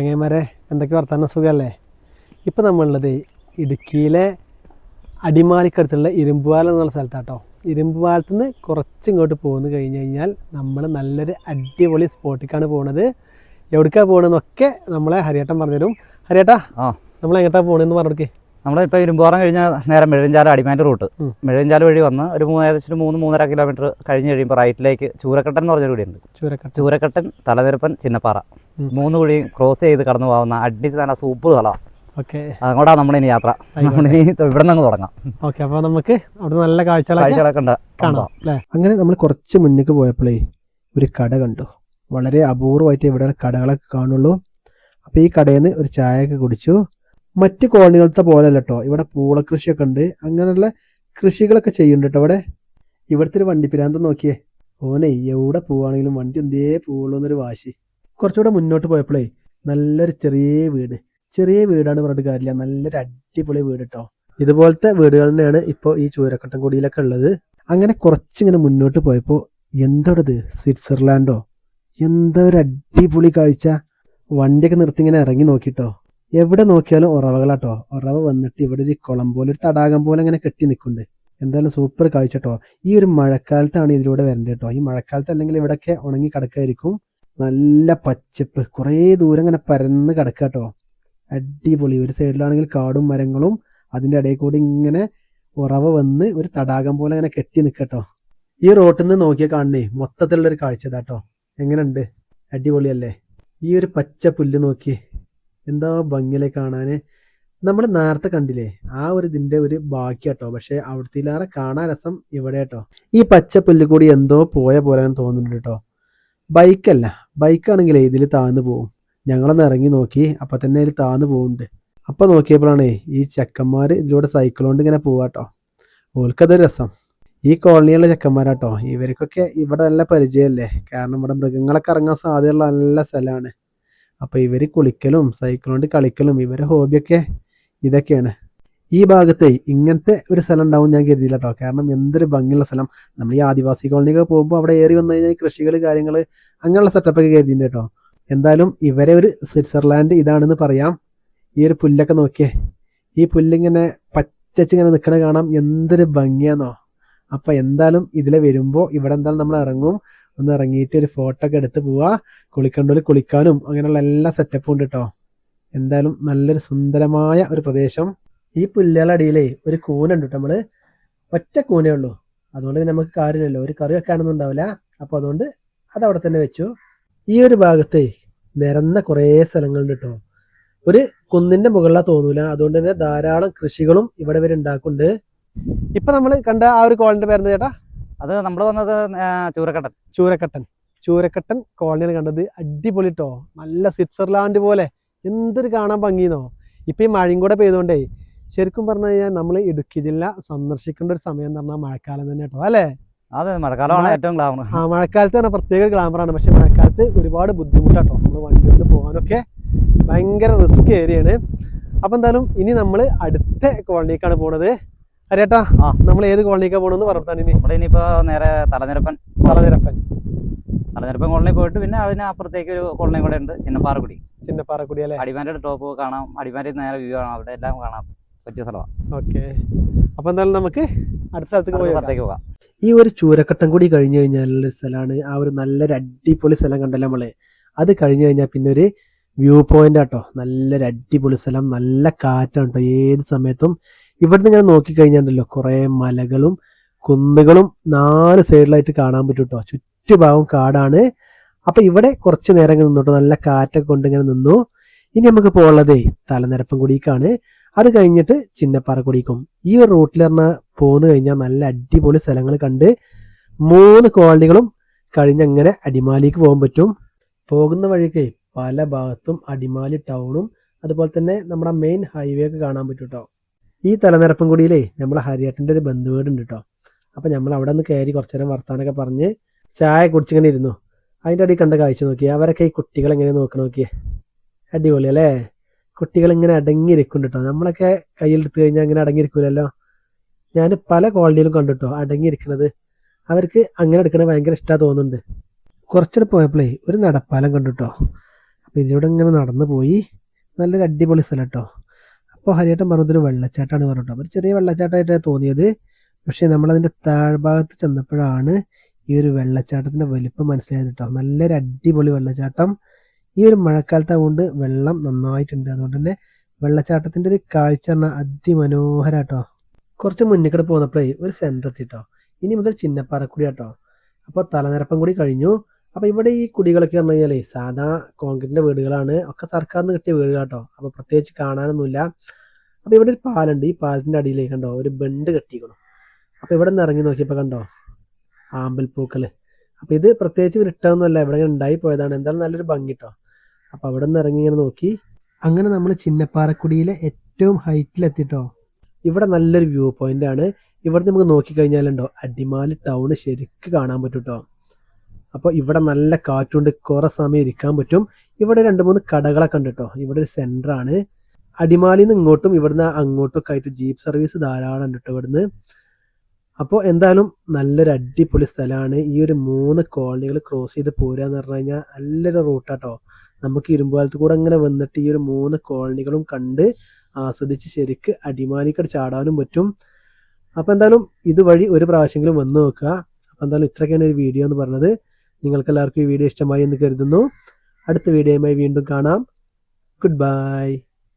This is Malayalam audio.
ചങ്ങന്മാരെ എന്തൊക്കെ വർത്താനം? സുഖമല്ലേ ഇപ്പം നമ്മളുള്ളത് ഇടുക്കിയിലെ അടിമാലിക്കടുത്തുള്ള ഇരുമ്പുപാലം എന്നുള്ള സ്ഥലത്താട്ടോ. ഇരുമ്പുപാലത്ത് നിന്ന് കുറച്ച് ഇങ്ങോട്ട് പോന്നു കഴിഞ്ഞ് കഴിഞ്ഞാൽ നമ്മൾ നല്ലൊരു അടിപൊളി സ്പോട്ടിലേക്കാണ് പോകുന്നത് എവിടേക്കാണ് പോകണമെന്നൊക്കെ നമ്മളെ ഹരിയേട്ടൻ പറഞ്ഞുതരും. ഹരിയേട്ടാ ആ. നമ്മൾ എങ്ങോട്ടാണ് പോകണമെന്ന് നമ്മൾ നമ്മളിപ്പോൾ ഇരുമ്പുപാറം കഴിഞ്ഞാൽ നേരെ മെഴുകഞ്ചാല അടിമാന്റെ റൂട്ട്. മെഴുകഞ്ചാല വഴി വന്ന് ഒരു മൂന്ന് ഏകദേശം മൂന്ന് മൂന്നര കിലോമീറ്റർ കഴിഞ്ഞ് കഴിയുമ്പോൾ റൈറ്റിലേക്ക് ചൂരക്കട്ടൻ എന്ന് പറഞ്ഞൊരു കൂടിയുണ്ട് ചൂരക്കട്ട ചൂരക്കട്ടൻ തലനിരപ്പൻ ചിന്നപ്പാറ. മൂന്ന് കുഴി ക്രോസ് ചെയ്ത് കടന്നു പോകുന്ന അഡ്മിറ്റ് തന്നെ സൂപ്പർ സ്ഥലമാണ് ഓക്കെ. അങ്ങോട്ടാണ് നമ്മളിനി യാത്ര. നമ്മളിനി ഇവിടെ നിന്ന് തുടങ്ങാം. ഓക്കെ അപ്പോൾ നമുക്ക് അവിടെ നല്ല കാഴ്ചകളൊക്കെ കാഴ്ചകളൊക്കെ ഉണ്ട്. കാണാം അല്ലേ? അങ്ങനെ നമ്മൾ കുറച്ച് മുന്നേക്ക് പോയപ്പോഴേ ഒരു കട കണ്ടു. വളരെ അപൂർവമായിട്ട് ഇവിടെ കടകളൊക്കെ കാണുള്ളൂ. അപ്പോൾ ഈ കടയിൽ നിന്ന് ഒരു ചായയൊക്കെ കുടിച്ചു. മറ്റു കോളനികളത്തെ പോലെ അല്ല കേട്ടോ ഇവിടെ പൂളകൃഷിയൊക്കെ ഉണ്ട്. അങ്ങനെയുള്ള കൃഷികളൊക്കെ ചെയ്യുന്നുണ്ട് കേട്ടോ ഇവിടെ. ഇവിടുത്തെ ഒരു വണ്ടി പിരാന്തം നോക്കിയേ. ഓനെ എവിടെ പോവാണെങ്കിലും വണ്ടി എന്തേ പോവുള്ളൂ എന്നൊരു വാശി. കുറച്ചുകൂടെ മുന്നോട്ട് പോയപ്പോഴേ നല്ലൊരു ചെറിയ വീട്. ചെറിയ വീടാണ് പറഞ്ഞിട്ട് കാര്യമില്ല. നല്ലൊരു അടിപൊളി വീട് കേട്ടോ ഇതുപോലത്തെ വീടുകൾ തന്നെയാണ് ഇപ്പോൾ ഈ ചൂരക്കട്ടൻകുടിയിലൊക്കെ ഉള്ളത്. അങ്ങനെ കുറച്ചിങ്ങനെ മുന്നോട്ട് പോയപ്പോൾ എന്തോടത്? സ്വിറ്റ്സർലാൻഡോ? എന്താ ഒരു അടിപൊളി കാഴ്ച. വണ്ടിയൊക്കെ നിർത്തി ഇങ്ങനെ ഇറങ്ങി നോക്കിട്ടോ. എവിടെ നോക്കിയാലും ഉറവകളാട്ടോ. ഉറവ വന്നിട്ട് ഇവിടെ ഒരു കുളം പോലെ ഒരു തടാകം പോലെ അങ്ങനെ കെട്ടി നിൽക്കുന്നുണ്ട്. എന്തായാലും സൂപ്പർ കാഴ്ച കേട്ടോ ഈ ഒരു മഴക്കാലത്താണ് ഇതിലൂടെ വരേണ്ടത് കേട്ടോ. ഈ മഴക്കാലത്ത് അല്ലെങ്കിൽ ഇവിടെയൊക്കെ ഉണങ്ങി കിടക്കായിരിക്കും നല്ല പച്ചപ്പ് കുറേ ദൂരം ഇങ്ങനെ പരന്ന് കിടക്കുക കേട്ടോ അടിപൊളി. ഒരു സൈഡിലാണെങ്കിൽ കാടും മരങ്ങളും അതിന്റെ ഇടയിൽ കൂടി ഇങ്ങനെ ഉറവ വന്ന് ഒരു തടാകം പോലെ ഇങ്ങനെ കെട്ടി നിൽക്കട്ടോ ഈ റോട്ടിൽ നിന്ന് നോക്കിയാൽ കാണണേ മൊത്തത്തിലുള്ളൊരു കാഴ്ച ഇതാട്ടോ എങ്ങനെയുണ്ട്? അടിപൊളിയല്ലേ? ഈ ഒരു പച്ച പുല്ല് നോക്കി. എന്താ ഭംഗിയിലെ കാണാൻ നമ്മൾ നേരത്തെ കണ്ടില്ലേ ആ ഒരു ഇതിന്റെ ഒരു ബാക്കി കേട്ടോ പക്ഷേ അവിടുത്തെ കാണാൻ രസം ഇവിടെ കേട്ടോ ഈ പച്ച പുല്ല് കൂടി എന്തോ പോയ പോലെ തോന്നുന്നുണ്ട് കേട്ടോ ബൈക്കല്ല. ബൈക്കാണെങ്കിലേ ഇതിൽ താഴ്ന്നു പോകും ഞങ്ങളൊന്ന് ഇറങ്ങി നോക്കി അപ്പം തന്നെ ഇതിൽ താഴ്ന്നു പോകുന്നുണ്ട് അപ്പം നോക്കിയപ്പോഴാണേ ഈ ചെക്കന്മാർ ഇതിലൂടെ സൈക്കിൾ കൊണ്ട് ഇങ്ങനെ പോവാട്ടോ. ഓൽക്കതൊരു രസം. ഈ കോളനിയിലുള്ള ചെക്കന്മാരാട്ടോ ഇവർക്കൊക്കെ ഇവിടെ നല്ല പരിചയമല്ലേ കാരണം ഇവിടെ മൃഗങ്ങളൊക്കെ ഇറങ്ങാൻ സാധ്യതയുള്ള നല്ല സ്ഥലമാണ്. അപ്പോൾ ഇവർ കുളിക്കലും സൈക്കിൾ കൊണ്ട് കളിക്കലും ഇവരെ ഹോബിയൊക്കെ ഇതൊക്കെയാണ്. ഈ ഭാഗത്തെ ഇങ്ങനത്തെ ഒരു സ്ഥലം ഉണ്ടാവും ഞാൻ കരുതിയില്ല കേട്ടോ കാരണം എന്തൊരു ഭംഗിയുള്ള സ്ഥലം. നമ്മൾ ഈ ആദിവാസി കോളനിയൊക്കെ പോകുമ്പോൾ അവിടെ ഏറി വന്നു കഴിഞ്ഞാൽ കൃഷികൾ കാര്യങ്ങൾ അങ്ങനെയുള്ള സെറ്റപ്പൊക്കെ കരുതിയിട്ടുണ്ട് കേട്ടോ എന്തായാലും ഇവരെ ഒരു സ്വിറ്റ്സർലാൻഡ് ഇതാണെന്ന് പറയാം. ഈ ഒരു പുല്ലൊക്കെ നോക്കിയേ. ഈ പുല്ലിങ്ങനെ പച്ചച്ചിങ്ങനെ നിൽക്കണ കാണാം. എന്തൊരു ഭംഗിയാന്നോ. അപ്പൊ എന്തായാലും ഇതിലെ വരുമ്പോൾ ഇവിടെ എന്തായാലും നമ്മൾ ഇറങ്ങും. ഒന്ന് ഇറങ്ങിയിട്ട് ഒരു ഫോട്ടോ ഒക്കെ എടുത്ത് പോവാ. കുളിക്കണ്ടോൽ കുളിക്കാനും അങ്ങനെയുള്ള എല്ലാ സെറ്റപ്പും ഉണ്ട് കേട്ടോ എന്തായാലും നല്ലൊരു സുന്ദരമായ ഒരു പ്രദേശം. ഈ പുല്ലുകളുടെ അടിയിലേ ഒരു കൂനുണ്ട് നമ്മൾ. ഒറ്റ കൂനേ ഉള്ളൂ. അതുകൊണ്ട് പിന്നെ നമുക്ക് കാര്യമില്ലല്ലോ. ഒരു കറി വെക്കാനൊന്നും ഉണ്ടാവില്ല. അപ്പൊ അതുകൊണ്ട് അത് അവിടെ തന്നെ വെച്ചു. ഈ ഒരു ഭാഗത്തെ നിരന്ന കുറേ സ്ഥലങ്ങളുണ്ട് കേട്ടോ. ഒരു കുന്നിന്റെ മുകളിലാ തോന്നൂല. അതുകൊണ്ട് തന്നെ ധാരാളം കൃഷികളും ഇവിടെ വരെ ഉണ്ടാക്കുന്നുണ്ട്. ഇപ്പൊ നമ്മൾ കണ്ട ആ ഒരു കോളിന്റെ പേരെന്താ ചേട്ടാ? അത് നമ്മൾ വന്നത് ചൂരക്കട്ടൻ. ചൂരക്കട്ടൻ. ചൂരക്കട്ടൻ കോളനിയിൽ കണ്ടത് അടിപൊളി കേട്ടോ. നല്ല സ്വിറ്റ്സർലാൻഡ് പോലെ. എന്തൊരു കാണാൻ ഭംഗിയെന്നോ ഇപ്പൊ ഈ മഴയും കൂടെ പെയ്തുകൊണ്ടേ ശരിക്കും പറഞ്ഞു കഴിഞ്ഞാൽ നമ്മൾ ഇടുക്കി ജില്ല സന്ദർശിക്കേണ്ട ഒരു സമയം എന്ന് പറഞ്ഞാൽ മഴക്കാലം തന്നെ കേട്ടോ അല്ലേ? അതെ മഴക്കാലമാണ് മഴ- ഏറ്റവും ഗ്ലാമർ ആ മഴക്കാലത്ത് തന്നെ പ്രത്യേക ഗ്ലാമറാണ് പക്ഷെ മഴക്കാലത്ത് ഒരുപാട് ബുദ്ധിമുട്ടാട്ടോ. നമ്മൾ വണ്ടി കൊണ്ട് പോകാനൊക്കെ ഭയങ്കര റിസ്ക് ഏരിയയാണ്. അപ്പം എന്തായാലും ഇനി നമ്മൾ അടുത്ത കോളനിക്കാണ് പോണത്. അറിയാട്ടാ ആ. നമ്മൾ ഏത് കോളനിക്കാണ് പോകണമെന്ന് പറഞ്ഞാണ് ഇനി. നമ്മളിനിയിപ്പോൾ നേരെ തലനിരപ്പൻ തലനിരപ്പൻ. തലനിരപ്പൻ കോളനി പോയിട്ട് പിന്നെ അതിന് അപ്പുറത്തേക്ക് ഒരു കോളനി കൂടെ ഉണ്ട്. ചിന്നപ്പാറക്കുടി. ചിന്നപ്പാറക്കുടി അല്ലേ? അടിമാരിയുടെ ടോപ്പ് കാണാം. അടിമാരി നേരെ വ്യൂ കാണാം. അവിടെ എല്ലാം കാണാം. പറ്റിയ സ്ഥലമാണ് ഓക്കെ. അപ്പൊ എന്തായാലും നമുക്ക് അടുത്ത സ്ഥലത്തേക്ക് പോയി. സ്ഥലത്തേക്ക് പോകാം. ഈ ഒരു ചൂരക്കട്ടം കൂടി കഴിഞ്ഞു കഴിഞ്ഞാൽ ഒരു സ്ഥലമാണ്. ആ ഒരു നല്ലൊരു അടിപൊളി സ്ഥലം കണ്ടല്ലോ നമ്മൾ അത് കഴിഞ്ഞു കഴിഞ്ഞാൽ പിന്നെ ഒരു വ്യൂ പോയിന്റ് ആട്ടോ നല്ലൊരു അടിപൊളി സ്ഥലം. നല്ല കാറ്റാണ് കേട്ടോ ഏത് സമയത്തും ഇവിടുന്ന് ഞാൻ നോക്കിക്കഴിഞ്ഞാണ്ടല്ലോ കുറേ മലകളും കുന്നുകളും നാല് സൈഡിലായിട്ട് കാണാൻ പറ്റും കേട്ടോ ചുറ്റുഭാഗം കാടാണ്. അപ്പൊ ഇവിടെ കുറച്ച് നേരം ഇങ്ങനെ നിന്നോട്ടോ. നല്ല കാറ്റൊക്കെ കൊണ്ട് ഇങ്ങനെ നിന്നു. ഇനി നമുക്ക് പോകാനുള്ളതേ തലനിരപ്പം കുടിക്കാണ്. അത് കഴിഞ്ഞിട്ട് ചിന്നപ്പാറ കുടിക്കും. ഈ ഒരു റൂട്ടിൽ തന്നെ പോന്നു കഴിഞ്ഞാൽ നല്ല അടിപൊളി സ്ഥലങ്ങൾ കണ്ട് മൂന്ന് കോളനികളും കഴിഞ്ഞങ്ങനെ അടിമാലിക്ക് പോകാൻ പറ്റും. പോകുന്ന വഴിക്ക് പല ഭാഗത്തും അടിമാലി ടൗണും അതുപോലെ തന്നെ നമ്മുടെ മെയിൻ ഹൈവേ ഒക്കെ കാണാൻ പറ്റും കേട്ടോ ഈ തലനിരപ്പം തലനിരപ്പൻകുടിയിലേ നമ്മളെ ഹരിയേട്ടന്റെ ഒരു ബന്ധുവീടുണ്ട് കേട്ടോ അപ്പൊ നമ്മൾ അവിടെ നിന്ന് കയറി കുറച്ചു നേരം വർത്താനൊക്കെ പറഞ്ഞ് ചായ കുടിച്ചിങ്ങനെ ഇരുന്നു. അതിന്റെ അടി കണ്ട കാഴ്ച നോക്കി അവരൊക്കെ ഈ കുട്ടികളെങ്ങനെ നോക്കി നോക്കിയേ. അടിപൊളി അല്ലേ കുട്ടികൾ ഇങ്ങനെ അടങ്ങിയിരിക്കും കേട്ടോ നമ്മളൊക്കെ കയ്യിലെടുത്ത് കഴിഞ്ഞാൽ അങ്ങനെ അടങ്ങിയിരിക്കൂലല്ലോ? ഞാൻ പല ക്വാളിറ്റിയിലും കണ്ടിട്ടോ അടങ്ങിയിരിക്കണത്. അവർക്ക് അങ്ങനെ എടുക്കണത് ഭയങ്കര ഇഷ്ടമാണ് തോന്നുന്നുണ്ട്. കുറച്ചുകൂടെ പോയപ്പോഴേ ഒരു നടപ്പാലം കണ്ടിട്ടോ. അപ്പോൾ ഇതിലൂടെ ഇങ്ങനെ നടന്നു പോയി. നല്ലൊരു അടിപൊളി സ്ഥലം കേട്ടോ അപ്പോൾ ഹരിയേട്ടൻ പറഞ്ഞതൊരു വെള്ളച്ചാട്ടമാണ് പറഞ്ഞിട്ടോ. ഒരു ചെറിയ വെള്ളച്ചാട്ടമായിട്ടാണ് തോന്നിയത്. പക്ഷേ നമ്മളതിന്റെ താഴ്ഭാഗത്ത് ചെന്നപ്പോഴാണ് ഈ ഒരു വെള്ളച്ചാട്ടത്തിന്റെ വലിപ്പം മനസ്സിലായത് കേട്ടോ നല്ലൊരു അടിപൊളി വെള്ളച്ചാട്ടം. ഈ ഒരു മഴക്കാലത്ത് അതുകൊണ്ട് വെള്ളം നന്നായിട്ടുണ്ട്. അതുകൊണ്ട് തന്നെ വെള്ളച്ചാട്ടത്തിന്റെ ഒരു കാഴ്ച പറഞ്ഞാൽ അതിമനോഹര കേട്ടോ കുറച്ച് മുന്നിൽ കൂടെ പോന്നപ്പോഴേ ഒരു സെന്റർ എത്തിട്ടോ. ഇനി മുതൽ ചിന്നപ്പാറക്കുടി കേട്ടോ അപ്പോൾ തലനിരപ്പം കൂടി കഴിഞ്ഞു. അപ്പോൾ ഇവിടെ ഈ കുടികളൊക്കെ പറഞ്ഞു കഴിഞ്ഞാലേ സാധാ കോൺക്രീറ്റിന്റെ വീടുകളാണ്. ഒക്കെ സർക്കാരിന് കിട്ടിയ വീടുകളാട്ടോ. അപ്പോൾ പ്രത്യേകിച്ച് കാണാനൊന്നുമില്ല. അപ്പോൾ ഇവിടെ ഒരു പാലുണ്ട്. ഈ പാലത്തിന്റെ അടിയിലേക്ക് കണ്ടോ? ഒരു ബണ്ട് കെട്ടിക്കണം അപ്പോൾ ഇവിടെ നിന്ന് ഇറങ്ങി നോക്കിയപ്പോൾ കണ്ടോ? ആമ്പൽപ്പൂക്കൾ അപ്പോൾ ഇത് പ്രത്യേകിച്ച് റിട്ടേൺ വിട്ടതൊന്നുമല്ല ഇവിടെ ഉണ്ടായി പോയതാണ്. എന്തായാലും നല്ലൊരു ഭംഗി കേട്ടോ അപ്പോൾ അവിടെ നിന്ന് ഇറങ്ങി ഇങ്ങനെ നോക്കി. അങ്ങനെ നമ്മൾ ചിന്നപ്പാറക്കുടിയിലെ ഏറ്റവും ഹൈറ്റിൽ ഹൈറ്റിലെത്തിട്ടോ ഇവിടെ നല്ലൊരു വ്യൂ പോയിന്റ് ആണ്. ഇവിടെ നമുക്ക് നോക്കിക്കഴിഞ്ഞാലുണ്ടോ അടിമാലി ടൗൺ ശരിക്ക് കാണാൻ പറ്റും കേട്ടോ അപ്പോൾ ഇവിടെ നല്ല കാറ്റുണ്ട്. കുറേ സമയം ഇരിക്കാൻ പറ്റും. ഇവിടെ രണ്ട് മൂന്ന് കടകളൊക്കെ ഉണ്ട് കേട്ടോ ഇവിടെ ഒരു അടിമാലിയിൽ നിന്ന് ഇങ്ങോട്ടും ഇവിടുന്ന് അങ്ങോട്ടും ഒക്കെ ആയിട്ട് ജീപ്പ് സർവീസ് ധാരാളം ഉണ്ട് കേട്ടോ ഇവിടുന്ന്. അപ്പോൾ എന്തായാലും നല്ലൊരു അടിപൊളി സ്ഥലമാണ് ഈ ഒരു മൂന്ന് കോളനികൾ ക്രോസ് ചെയ്ത് പോരുക എന്ന് പറഞ്ഞു കഴിഞ്ഞാൽ നല്ലൊരു റൂട്ടാട്ടോ നമുക്ക് ഇരുമ്പാലത്ത് കൂടെ അങ്ങനെ വന്നിട്ട് ഈ ഒരു മൂന്ന് കോളനികളും കണ്ട് ആസ്വദിച്ച് ശരിക്ക് അടിമാലിക്കട ചാടാനും പറ്റും. അപ്പോൾ എന്തായാലും ഇതുവഴി ഒരു പ്രാവശ്യമെങ്കിലും വന്ന് നോക്കുക. അപ്പോൾ എന്തായാലും ഇത്രയൊക്കെയാണ് ഒരു വീഡിയോ എന്ന് പറഞ്ഞത്. നിങ്ങൾക്ക് എല്ലാവർക്കും ഈ വീഡിയോ ഇഷ്ടമായി എന്ന് കരുതുന്നു. അടുത്ത വീഡിയോയുമായി വീണ്ടും കാണാം. Good bye